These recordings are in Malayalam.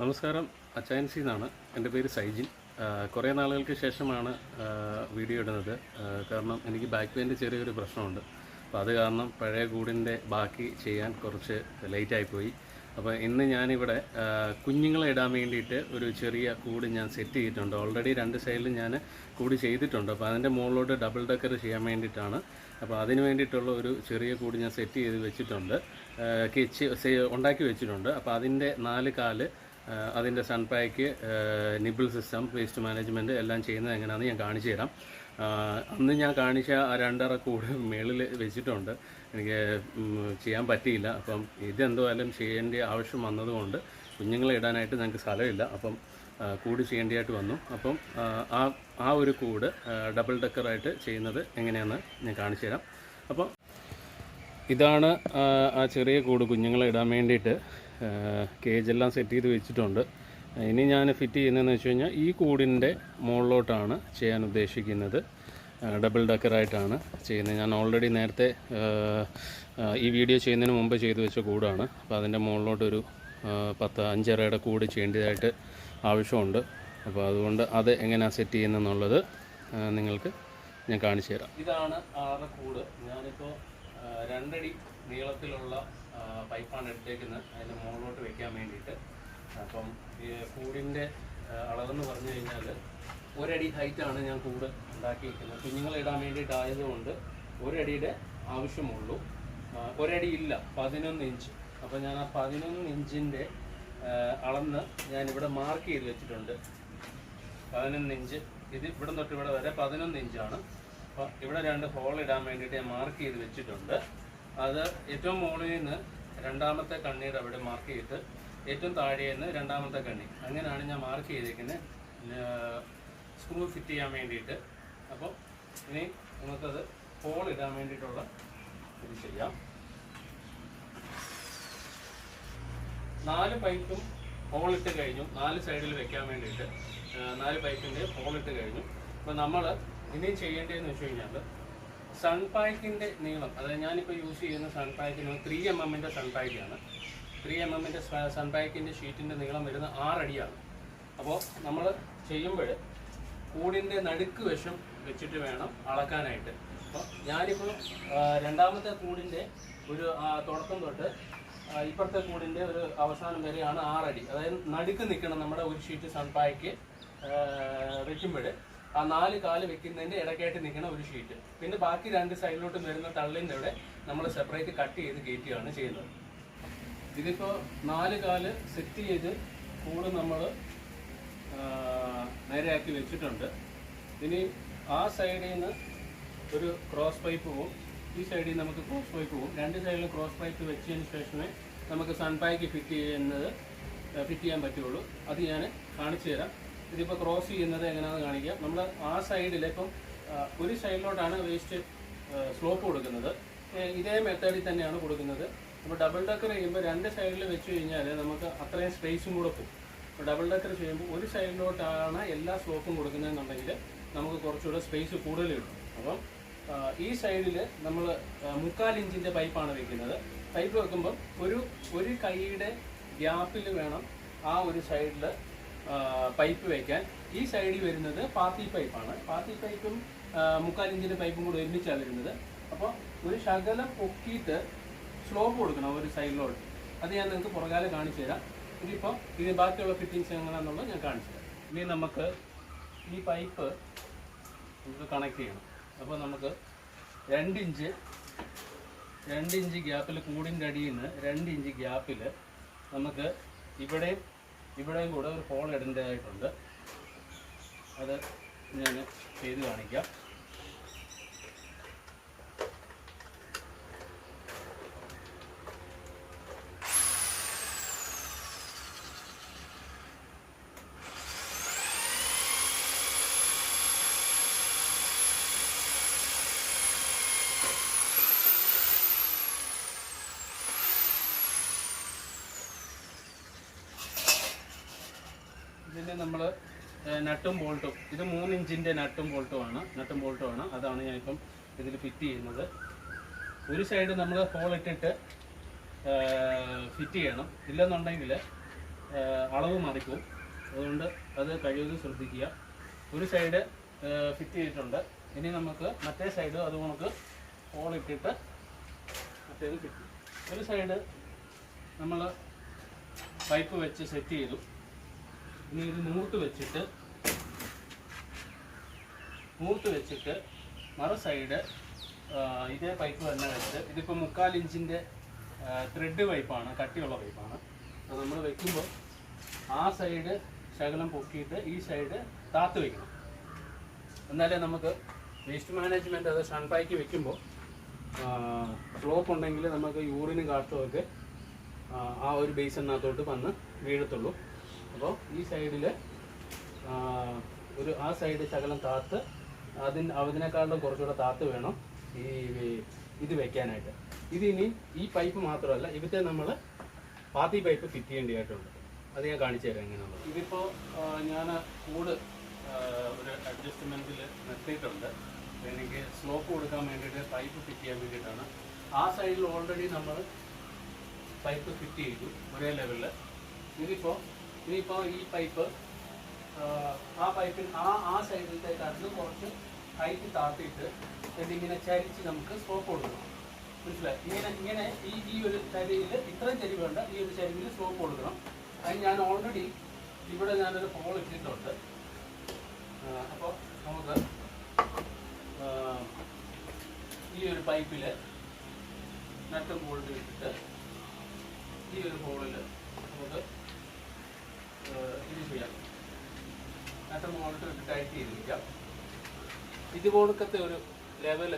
നമസ്കാരം. അച്ചായൻസി എന്നാണ്. എന്റെ പേര് സൈജിൻ. കുറേ നാളുകൾക്ക് ശേഷമാണ് വീഡിയോ ഇടുന്നത്. കാരണം എനിക്ക് ബാക്ക് പെയിന്റെ ചെറിയൊരു പ്രശ്നമുണ്ട്. അപ്പോൾ അത് കാരണം പഴയ കൂടിന്റെ ബാക്കി ചെയ്യാൻ കുറച്ച് ലേറ്റായിപ്പോയി അപ്പോൾ ഇന്ന് ഞാനിവിടെ കുഞ്ഞുങ്ങളെ ഇടാൻ വേണ്ടിയിട്ട് ഒരു ചെറിയ കൂട് ഞാൻ സെറ്റ് ചെയ്തിട്ടുണ്ട്. ഓൾറെഡി രണ്ട് സൈഡിലും ഞാൻ കൂട് ചെയ്തിട്ടുണ്ട്. അപ്പോൾ അതിന്റെ മുകളിലോട്ട് ഡബിൾ ഡെക്കർ ചെയ്യാൻ വേണ്ടിയിട്ടാണ്. അപ്പോൾ അതിന് വേണ്ടിയിട്ടുള്ള ഒരു ചെറിയ കൂട് ഞാൻ സെറ്റ് ചെയ്ത് വെച്ചിട്ടുണ്ട്. കിച്ച് ഉണ്ടാക്കി വെച്ചിട്ടുണ്ട്. അപ്പോൾ അതിന്റെ നാല് കാൽ അതിന്റെ സൺ പാക്ക് നിബിൾ സിസ്റ്റം വേസ്റ്റ് മാനേജ്മെന്റ് എല്ലാം ചെയ്യുന്നത് എങ്ങനെയാണെന്ന് ഞാൻ കാണിച്ചു തരാം. അന്ന് ഞാൻ കാണിച്ച ആ രണ്ടര കൂട് മേളിൽ വെച്ചിട്ടുണ്ട്. എനിക്ക് ചെയ്യാൻ പറ്റിയില്ല. അപ്പം ഇതെന്തുവായാലും ചെയ്യേണ്ട ആവശ്യം വന്നതുകൊണ്ട് കുഞ്ഞുങ്ങളെ ഇടാനായിട്ട് ഞങ്ങൾക്ക് സ്ഥലമില്ല. അപ്പം കൂട് ചെയ്യേണ്ടതായിട്ട് വന്നു. അപ്പം ആ ആ ഒരു കൂട് ഡബിൾ ഡക്കറായിട്ട് ചെയ്യുന്നത് എങ്ങനെയാണെന്ന് ഞാൻ കാണിച്ചു തരാം. അപ്പം ഇതാണ് ആ ചെറിയ കൂട് കുഞ്ഞുങ്ങളെ ഇടാൻ വേണ്ടിയിട്ട്. കേജ് എല്ലാം സെറ്റ് ചെയ്ത് വെച്ചിട്ടുണ്ട്. ഇനി ഞാൻ ഫിറ്റ് ചെയ്യുന്നതെന്ന് വെച്ച് കഴിഞ്ഞാൽ ഈ കൂടിന്റെ മുകളിലോട്ടാണ് ചെയ്യാൻ ഉദ്ദേശിക്കുന്നത്. ഡബിൾ ഡക്കറായിട്ടാണ് ചെയ്യുന്നത്. ഞാൻ ഓൾറെഡി നേരത്തെ ഈ വീഡിയോ ചെയ്യുന്നതിന് മുമ്പ് ചെയ്തു വെച്ച കൂടാണ്. അപ്പോൾ അതിന്റെ മുകളിലോട്ടൊരു പത്ത് അഞ്ചരയുടെ കൂട് ചെയ്യേണ്ടതായിട്ട് ആവശ്യമുണ്ട്. അപ്പോൾ അതുകൊണ്ട് അത് എങ്ങനെയാണ് സെറ്റ് ചെയ്യുന്നതെന്നുള്ളത് നിങ്ങൾക്ക് ഞാൻ കാണിച്ചു തരാം. ഇതാണ് ആറ് കൂട്. ഞാനിപ്പോൾ രണ്ടടി നീളത്തിലുള്ള പൈപ്പാണ് എടുത്തേക്കുന്നത്. അതിന്റെ മുകളിലോട്ട് വെക്കാൻ വേണ്ടിയിട്ട്. അപ്പം ഈ കൂടിന്റെ അളവെന്ന് പറഞ്ഞു കഴിഞ്ഞാൽ ഒരടി ഹൈറ്റാണ് ഞാൻ കൂട് ഉണ്ടാക്കിയിരിക്കുന്നത്. കുഞ്ഞുങ്ങളെ ഇടാൻ വേണ്ടിയിട്ടായതുകൊണ്ട് ഒരടിയുടെ ആവശ്യമുള്ളൂ. ഒരടി ഇല്ല പതിനൊന്ന് ഇഞ്ച്. അപ്പോൾ ഞാൻ ആ പതിനൊന്ന് ഇഞ്ചിന്റെ അളന്ന് ഞാൻ ഇവിടെ മാർക്ക് ചെയ്ത് വെച്ചിട്ടുണ്ട്. പതിനൊന്ന് ഇഞ്ച്. ഇത് ഇവിടെ തൊട്ട് ഇവിടെ വരെ പതിനൊന്ന് ഇഞ്ചാണ്. അപ്പോൾ ഇവിടെ രണ്ട് ഹോൾ ഇടാൻ വേണ്ടിയിട്ട് ഞാൻ മാർക്ക് ചെയ്ത് വെച്ചിട്ടുണ്ട്. അത് ഏറ്റവും മുകളിൽ നിന്ന് രണ്ടാമത്തെ കണ്ണിയുടെ അവിടെ മാർക്ക് ചെയ്തിട്ട് ഏറ്റവും താഴെ നിന്ന് രണ്ടാമത്തെ കണ്ണി. അങ്ങനെയാണ് ഞാൻ മാർക്ക് ചെയ്തേക്കുന്നത് സ്ക്രൂ ഫിറ്റ് ചെയ്യാൻ വേണ്ടിയിട്ട്. അപ്പോൾ ഇനി നമുക്കത് ഹോൾ ഇടാൻ വേണ്ടിയിട്ടുള്ള ഇത് ചെയ്യാം. നാല് പൈപ്പും ഇട്ട് കഴിഞ്ഞു. നാല് സൈഡിൽ വെക്കാൻ വേണ്ടിയിട്ട് നാല് പൈപ്പിന്റെ ഇട്ട് കഴിഞ്ഞു. അപ്പോൾ നമ്മൾ ഇനി ചെയ്യേണ്ടതെന്ന് വെച്ച് കഴിഞ്ഞാൽ സൺ പാക്കിന്റെ നീളം അതായത് ഞാനിപ്പോൾ യൂസ് ചെയ്യുന്ന സൺ പാക്കിന് ത്രീ എം എമ്മിന്റെ സൺ പാക്കാണ് ത്രീ എം എമ്മിന്റെ സൺ പാക്കിന്റെ ഷീറ്റിന്റെ നീളം വരുന്ന ആറടിയാണ് അപ്പോൾ നമ്മൾ ചെയ്യുമ്പോൾ കൂടിന്റെ നടുക്ക് വശം വെച്ചിട്ട് വേണം അളക്കാനായിട്ട്. അപ്പോൾ ഞാനിപ്പോൾ രണ്ടാമത്തെ കൂടിന്റെ ഒരു തുടക്കം തൊട്ട് ഇപ്പുറത്തെ കൂടിന്റെ ഒരു അവസാനം വരെയാണ് ആറടി അതായത് നടുക്ക് നിൽക്കണം നമ്മുടെ ഒരു ഷീറ്റ് സൺ പായ്ക്ക് വെക്കുമ്പോൾ ആ നാല് കാൽ വെക്കുന്നതിന്റെ ഇടയ്ക്കായിട്ട് നിൽക്കുന്ന ഒരു ഷീറ്റ് പിന്നെ ബാക്കി രണ്ട് സൈഡിലോട്ടും വരുന്ന തള്ളിന്റെ അവിടെ നമ്മൾ സെപ്പറേറ്റ് കട്ട് ചെയ്ത് കയറ്റുകയാണ് ചെയ്യുന്നത്. ഇതിപ്പോൾ നാല് കാൽ സെറ്റ് ചെയ്ത് കൂട് നമ്മൾ നേരെയാക്കി വെച്ചിട്ടുണ്ട്. ഇനി ആ സൈഡിൽ നിന്ന് ഒരു ക്രോസ് പൈപ്പ് പോവും. ഈ സൈഡിൽ നമുക്ക് ക്രോസ് പൈപ്പ് പോവും. രണ്ട് സൈഡിലും ക്രോസ് പൈപ്പ് വെച്ചതിന് ശേഷമേ നമുക്ക് സൺപായ്ക്ക് ഫിറ്റ് ചെയ്യുന്നത് ഫിറ്റ് ചെയ്യാൻ പറ്റുള്ളൂ. അത് ഞാൻ കാണിച്ചു തരാം ഇതിപ്പോൾ ക്രോസ് ചെയ്യുന്നത് എങ്ങനെയാണെന്ന് കാണിക്കാം. നമ്മൾ ആ സൈഡിൽ ഇപ്പം ഒരു സൈഡിലോട്ടാണ് വേസ്റ്റ് സ്ലോപ്പ് കൊടുക്കുന്നത്. ഇതേ മെത്തേഡിൽ തന്നെയാണ് കൊടുക്കുന്നത്. അപ്പോൾ ഡബിൾ ഡക്കർ ചെയ്യുമ്പോൾ രണ്ട് സൈഡിൽ വെച്ച് കഴിഞ്ഞാൽ നമുക്ക് അത്രയും സ്പേസും കൂടെ പോകും. അപ്പോൾ ഡബിൾ ഡക്കർ ചെയ്യുമ്പോൾ ഒരു സൈഡിലോട്ടാണ് എല്ലാ സ്ലോപ്പും കൊടുക്കുന്നതെന്നുണ്ടെങ്കിൽ നമുക്ക് കുറച്ചുകൂടെ സ്പേസ് കൂടുതൽ കിട്ടും അപ്പം ഈ സൈഡിൽ നമ്മൾ മുക്കാൽ ഇഞ്ചിന്റെ പൈപ്പാണ് വെക്കുന്നത്. പൈപ്പ് വെക്കുമ്പോൾ ഒരു ഒരു കൈയുടെ ഗ്യാപ്പിൽ വേണം ആ ഒരു സൈഡിൽ പൈപ്പ് വയ്ക്കാൻ ഈ സൈഡിൽ വരുന്നത് പാത്തി പൈപ്പാണ്. പാത്തി പൈപ്പും മുക്കാൽ ഇഞ്ചിന്റെ പൈപ്പും കൂടെ ഒരുമിച്ചാണ് വരുന്നത്. അപ്പോൾ ഒരു ശകലം പൊക്കിയിട്ട് സ്ലോപ്പ് കൊടുക്കണം ഒരു സൈഡിലോട്ട്. അത് ഞാൻ നിങ്ങൾക്ക് പുറകാലെ കാണിച്ചു തരാം. ഇതിപ്പോൾ ഇത് ബാക്കിയുള്ള ഫിറ്റിങ്സ് എങ്ങനെയാണെന്നുള്ളത് ഞാൻ കാണിച്ചു തരാം. ഇനി നമുക്ക് ഈ പൈപ്പ് നമുക്ക് കണക്ട് ചെയ്യണം. അപ്പോൾ നമുക്ക് രണ്ട് ഇഞ്ച് രണ്ട് ഇഞ്ച് ഗ്യാപ്പിൽ കൂടിന്റെ അടിയിൽ നിന്ന് രണ്ട് ഇഞ്ച് ഗ്യാപ്പിൽ നമുക്ക് ഇവിടെയും ഇവിടെയും കൂടെ ഒരു ഹോൾ ഇടേണ്ടതായിട്ടുണ്ട്. അത് ഞാൻ ചെയ്ത് കാണിക്കാം. ഇതിന് നമ്മൾ നട്ടും ബോൾട്ടും. ഇത് മൂന്ന് ഇഞ്ചിന്റെ നട്ടും ബോൾട്ടും ആണ്. നട്ടും ബോൾട്ടും ആണ്. അതാണ് ഞാനിപ്പം ഇതിൽ ഫിറ്റ് ചെയ്യുന്നത്. ഒരു സൈഡ് നമ്മൾ ഹോൾ ഇട്ടിട്ട് ഫിറ്റ് ചെയ്യണം. ഇല്ലെന്നുണ്ടെങ്കിൽ അളവ് മറിക്കും. അതുകൊണ്ട് അത് കഴിവതും ശ്രദ്ധിക്കുക. ഒരു സൈഡ് ഫിറ്റ് ചെയ്തിട്ടുണ്ട്. ഇനി നമുക്ക് മറ്റേ സൈഡ് അത് നമുക്ക് ഹോൾ ഇട്ടിട്ട് മറ്റേത് ഫിറ്റ് ഒരു സൈഡ് നമ്മൾ പൈപ്പ് വെച്ച് സെറ്റ് ചെയ്തു. ഇനി ഇത് മൂർത്ത് വെച്ചിട്ട് മൂർത്ത് വെച്ചിട്ട് മറു സൈഡ് ഇതേ പൈപ്പ് തന്നെ വെച്ച് ഇതിപ്പോൾ മുക്കാൽ ഇഞ്ചിന്റെ ത്രെഡ് പൈപ്പാണ് കട്ടിയുള്ള പൈപ്പാണ് അപ്പോൾ നമ്മൾ വെക്കുമ്പോൾ ആ സൈഡ് ശകലം പൊക്കിയിട്ട് ഈ സൈഡ് താത്ത് വെക്കണം. എന്നാലേ നമുക്ക് വേസ്റ്റ് മാനേജ്മെന്റ് അത് ഷൺപായ്ക്ക് വെക്കുമ്പോൾ സ്ലോപ്പ് ഉണ്ടെങ്കിൽ നമുക്ക് യൂറിനും ആ, ആ ഒരു ബേസിനകത്തോട്ട് വന്ന് വീഴത്തുള്ളൂ. അപ്പോൾ ഈ സൈഡിൽ ഒരു ആ സൈഡ് ശകലം താത്ത് അതിന് അതിനേക്കാളും കുറച്ചുകൂടെ താത്ത് വേണം ഈ ഇത് വെക്കാനായിട്ട്. ഇതിനി ഈ പൈപ്പ് മാത്രമല്ല ഇവിടുത്തെ നമ്മൾ പാത്തി പൈപ്പ് ഫിറ്റ് ചെയ്യേണ്ടതായിട്ടുണ്ട്. അത് ഞാൻ കാണിച്ചു തരാം എങ്ങനെയുള്ളത്. ഇതിപ്പോൾ ഞാൻ കൂട് ഒരു അഡ്ജസ്റ്റ്മെന്റിൽ നിർത്തിയിട്ടുണ്ട്. എനിക്ക് സ്ലോപ്പ് കൊടുക്കാൻ വേണ്ടിയിട്ട് പൈപ്പ് ഫിറ്റ് ചെയ്യാൻ വേണ്ടിയിട്ടാണ്. ആ സൈഡിൽ ഓൾറെഡി നമ്മൾ പൈപ്പ് ഫിറ്റ് ചെയ്തു ഒരേ ലെവലിൽ ഇതിപ്പോൾ ഇനിയിപ്പോൾ ഈ പൈപ്പ് ആ പൈപ്പിൽ ആ ആ സൈഡിലത്തെ സൈഡിലത്തേക്കാട്ടിലും കുറച്ച് ഹൈറ്റ് താത്തിയിട്ട് ഇതിങ്ങനെ ചരിച്ച് നമുക്ക് സ്ലോപ്പ് കൊടുക്കണം. മനസ്സിലായി? ഇങ്ങനെ ഇങ്ങനെ ഈ ഈ ഒരു ചരിവിൽ ഇത്രയും ചരിവ് വേണ്ട ഈ ഒരു ചരിവിൽ സ്ലോപ്പ് കൊടുക്കണം. അതിന് ഞാൻ ഓൾറെഡി ഇവിടെ ഞാനൊരു ഹോൾ ഇട്ടിട്ടുണ്ട്. അപ്പോൾ നമുക്ക് ഈ ഒരു പൈപ്പിൽ നട്ടും ബോൾട്ട് ഇട്ടിട്ട് ഈ ഒരു ഹോളിൽ നമുക്ക് ചെയ്യാം. നട്ടും ബോൾട്ട് ഇട്ട് ടൈറ്റ് ചെയ്തിരിക്കാം ഇതുപോലത്തെ ഒരു ലെവൽ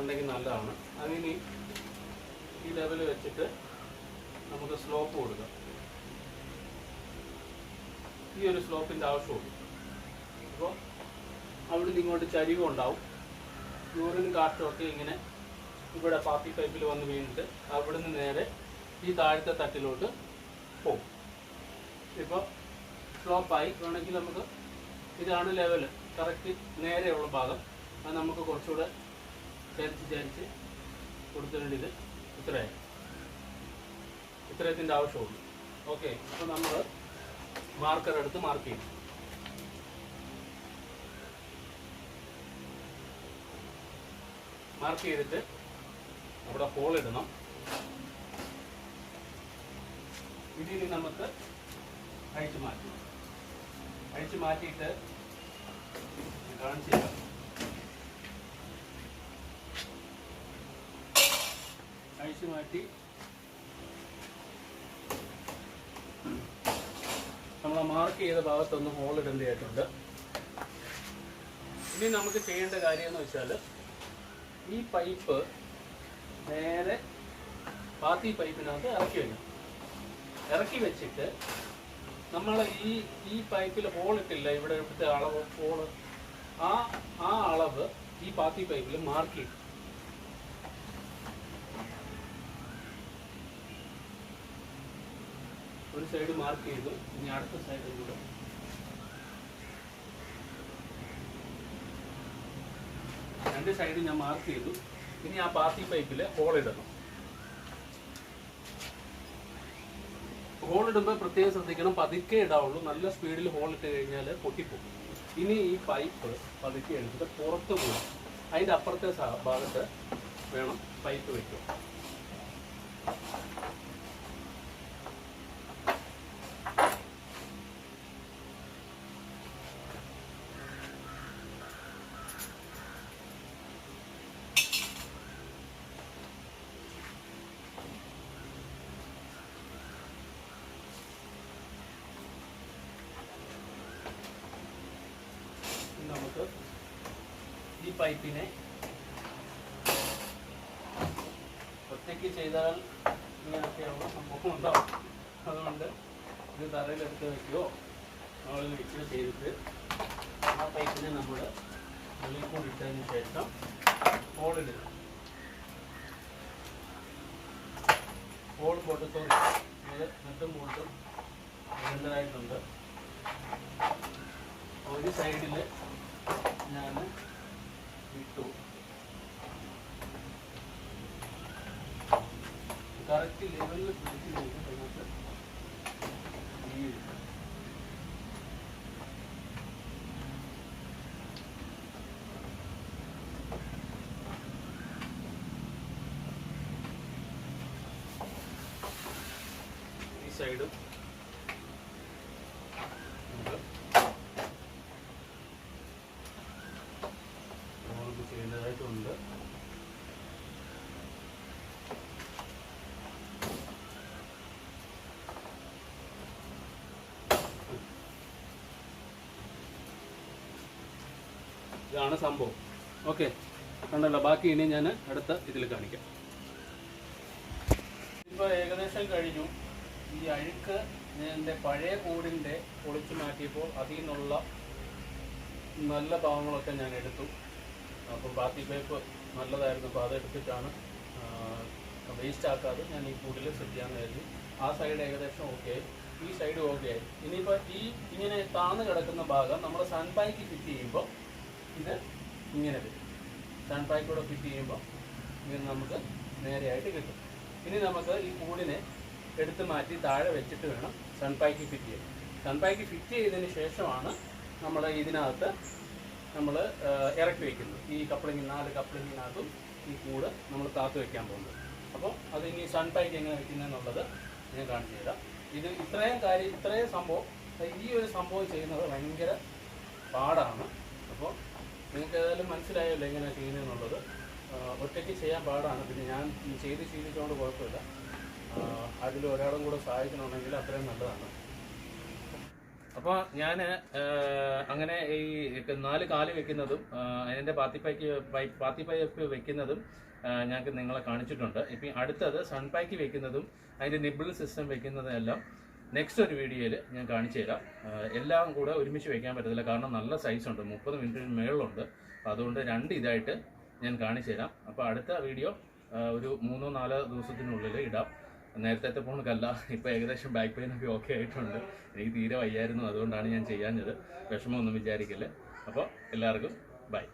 ഉണ്ടെങ്കിൽ നല്ലതാണ്. അതിന് ഈ ലെവൽ വെച്ചിട്ട് നമുക്ക് സ്ലോപ്പ് കൊടുക്കാം. ഈ ഒരു സ്ലോപ്പിന്റെ ആവശ്യമുള്ളൂ അപ്പോൾ അവിടെ നിന്ന് ഇങ്ങോട്ട് ചരിവ് ഉണ്ടാവും. യൂറിനും കാറ്റും ഇങ്ങനെ ഇവിടെ പാത്തി പൈപ്പിൽ വന്ന് വീണിട്ട് അവിടുന്ന് നേരെ ഈ താഴത്തെ തട്ടിലോട്ട് പോകും. ഇപ്പോൾ സ്ലോപ്പായി വേണമെങ്കിൽ നമുക്ക് ഇതാണ് ലെവൽ കറക്റ്റ് നേരെയുള്ള ഭാഗം. അത് നമുക്ക് കുറച്ചുകൂടെ ചരിച്ച് ചരിച്ച് കൊടുത്തിട്ടുണ്ട് ഇത്. ഇത്രയായി ഇത്രയത്തിന്റെ ആവശ്യമുള്ളൂ. ഓക്കെ അപ്പോൾ നമ്മൾ മാർക്കർ എടുത്ത് മാർക്ക് ചെയ്യും. മാർക്ക് ചെയ്തിട്ട് അവിടെ ഹോൾ ഇടണം. ഇതിന് നമുക്ക് അഴിച്ചു മാറ്റി. അഴിച്ചു മാറ്റിയിട്ട് ഞാൻ കാണിച്ചു തരാം. അഴിച്ചു മാറ്റി. നമ്മൾ മാർക്ക് ചെയ്ത ഭാഗത്തൊന്ന് ഹോൾ ഇടേണ്ടതായിട്ടുണ്ട് ഇനി നമുക്ക് ചെയ്യേണ്ട കാര്യം എന്ന് വെച്ചാൽ ഈ പൈപ്പ് നേരെ പാത്തി പൈപ്പിനകത്ത് ഇറക്കി വയ്ക്കണം ഇറക്കി വെച്ചിട്ട് നമ്മൾ ഈ ഈ പൈപ്പിൽ ഹോൾ ഇട്ടില്ല ഇവിടെ ഇവിടുത്തെ അളവ് ഹോൾ ആ ആ അളവ് ഈ പാത്തി പൈപ്പിൽ മാർക്ക് ചെയ്തു ഒരു സൈഡ് മാർക്ക് ചെയ്തു ഇനി അടുത്ത സൈഡ് കൂടെ രണ്ട് സൈഡ് ഞാൻ മാർക്ക് ചെയ്തു. ഇനി ആ പാത്തി പൈപ്പിൽ ഹോൾ ഇടണം ഹോൾ ഇടുമ്പോൾ പ്രത്യേകം ശ്രദ്ധിക്കണം. പതുക്കെ ഇടാവുള്ളൂ. നല്ല സ്പീഡിൽ ഹോൾ ഇട്ട് കഴിഞ്ഞാൽ പൊട്ടിപ്പോകും ഇനി ഈ പൈപ്പ് പതുക്കെ എടുത്തിട്ട് പുറത്ത് പോകും അതിന്റെ അപ്പുറത്തെ ഭാഗത്ത് വേണം പൈപ്പ് വയ്ക്കുക ഇനി നമുക്ക് ഈ പൈപ്പിനെ ഒറ്റയ്ക്ക് ചെയ്താൽ ഇങ്ങനെയൊക്കെയുള്ള സംഭവം ഉണ്ടാവും. അതുകൊണ്ട് ഇത് തറയിലെടുത്ത് വെക്കുകയോ നമ്മൾ മിക്സ് ചെയ്തിട്ട് ആ പൈപ്പിനെ നമ്മൾ ഉള്ളിൽ കൂടി ഇട്ടതിന് ശേഷം ഹോളിടുക ഹോൾ പൊട്ടത്തോ അത് നെട്ടും കൂട്ടും നല്ലതായിട്ടുണ്ട് ഒരു സൈഡിൽ ഞാൻ ഇട്ടു കറക്റ്റ് ലെവലിൽ പിടിച്ച് കഴിഞ്ഞ് നമുക്ക് സൈഡും. ഇതാണ് സംഭവം. ഓക്കെ. കണ്ടല്ലോ. ബാക്കി ഇനി ഞാൻ അടുത്ത ഇതിൽ കാണിക്കാം. ഇപ്പോൾ ഏകദേശം കഴിഞ്ഞു. ഈ അഴുക്ക് എന്റെ പഴയ കൂടിന്റെ പൊളിച്ചു മാറ്റിയപ്പോൾ അതിൽ നിന്നുള്ള നല്ല ഭാഗങ്ങളൊക്കെ ഞാൻ എടുത്തു. അപ്പോൾ ബാക്കി പൈപ്പ് നല്ലതായിരുന്നു. അപ്പോൾ അതെടുത്തിട്ടാണ് വേസ്റ്റ് ആക്കാതെ ഞാൻ ഈ കൂടിൽ സെറ്റ് ചെയ്യാമെന്ന് ആ സൈഡ് ഏകദേശം ഓക്കെ ഈ സൈഡ് ഓക്കെ ആയി. ഇനിയിപ്പോൾ ഈ ഇങ്ങനെ താന്ന് കിടക്കുന്ന ഭാഗം നമ്മൾ സൺപായ്ക്ക് ഫിറ്റ് ചെയ്യുമ്പോൾ ഇത് ഇങ്ങനെ വരും. സൺപായ്ക്കൂടെ ഫിറ്റ് ചെയ്യുമ്പോൾ ഇത് നമുക്ക് നേരെയായിട്ട് കിട്ടും. ഇനി നമുക്ക് ഈ കൂടിനെ എടുത്ത് മാറ്റി താഴെ വെച്ചിട്ട് വേണം സൺപായ്ക്ക് ഫിറ്റ് ചെയ്യാൻ. സൺപായ്ക്ക് ഫിറ്റ് ചെയ്തതിന് ശേഷമാണ് നമ്മൾ ഇതിനകത്ത് നമ്മൾ ഇറക്കി വയ്ക്കുന്നത് ഈ കപ്ലിംഗ് നാല് കപ്ലിങ്ങിനകത്തും ഈ കൂട് നമ്മൾ താത്ത് വയ്ക്കാൻ പോകുന്നത്. അപ്പോൾ അത് ഇനി സൺപായ്ക്ക് എങ്ങനെ വയ്ക്കുന്നതെന്നുള്ളത് ഞാൻ കാണിച്ചു തരാം. ഇത് ഇത്രയും കാര്യം ഇത്രയും സംഭവം ഈ ഒരു സംഭവം ചെയ്യുന്നത് ഭയങ്കര പാടാണ്. അപ്പോൾ നിങ്ങൾക്ക് ഏതായാലും മനസ്സിലായല്ലോ എങ്ങനെയാണ് ചെയ്യുന്നതെന്നുള്ളത് ഒറ്റയ്ക്ക് ചെയ്യാൻ പാടാണ്. പിന്നെ ഞാൻ ചെയ്ത് ശീലിച്ചുകൊണ്ട് കുഴപ്പമില്ല. അതിൽ ഒരാളും കൂടെ സഹായിക്കണമെങ്കിൽ അത്രയും നല്ലതാണ്. അപ്പോൾ ഞാൻ അങ്ങനെ ഈ നാല് കാൽ വെക്കുന്നതും അതിന്റെ പാത്തിപ്പൈക്ക് പൈ പാത്തിപ്പൈപ്പ് വെക്കുന്നതും ഞങ്ങൾക്ക് നിങ്ങളെ കാണിച്ചിട്ടുണ്ട്. ഇപ്പം അടുത്തത് സൺപായ്ക്ക് വെക്കുന്നതും അതിന്റെ നിബിൾ സിസ്റ്റം വെക്കുന്നതും എല്ലാം നെക്സ്റ്റ് ഒരു വീഡിയോയിൽ ഞാൻ കാണിച്ചു തരാം. എല്ലാം കൂടെ ഒരുമിച്ച് വെക്കാൻ പറ്റത്തില്ല. കാരണം നല്ല സൈസ് ഉണ്ട്. മുപ്പത് മിനിറ്റിന് മേളിലുണ്ട്. അതുകൊണ്ട് രണ്ട് ഇതായിട്ട് ഞാൻ കാണിച്ചു തരാം. അപ്പോൾ അടുത്ത വീഡിയോ ഒരു മൂന്നോ നാലോ ദിവസത്തിനുള്ളിൽ ഇടാം. നേരത്തെ പോണക്കല്ല ഇപ്പോൾ ഏകദേശം ബാക്ക് പെയിൻ ഒക്കെ ഓക്കെ ആയിട്ടുണ്ട്. എനിക്ക് തീരെ വയ്യായിരുന്നു അതുകൊണ്ടാണ് ഞാൻ ചെയ്യാഞ്ഞത്. വിഷമമൊന്നും വിചാരിക്കില്ല. അപ്പോൾ എല്ലാവർക്കും ബൈ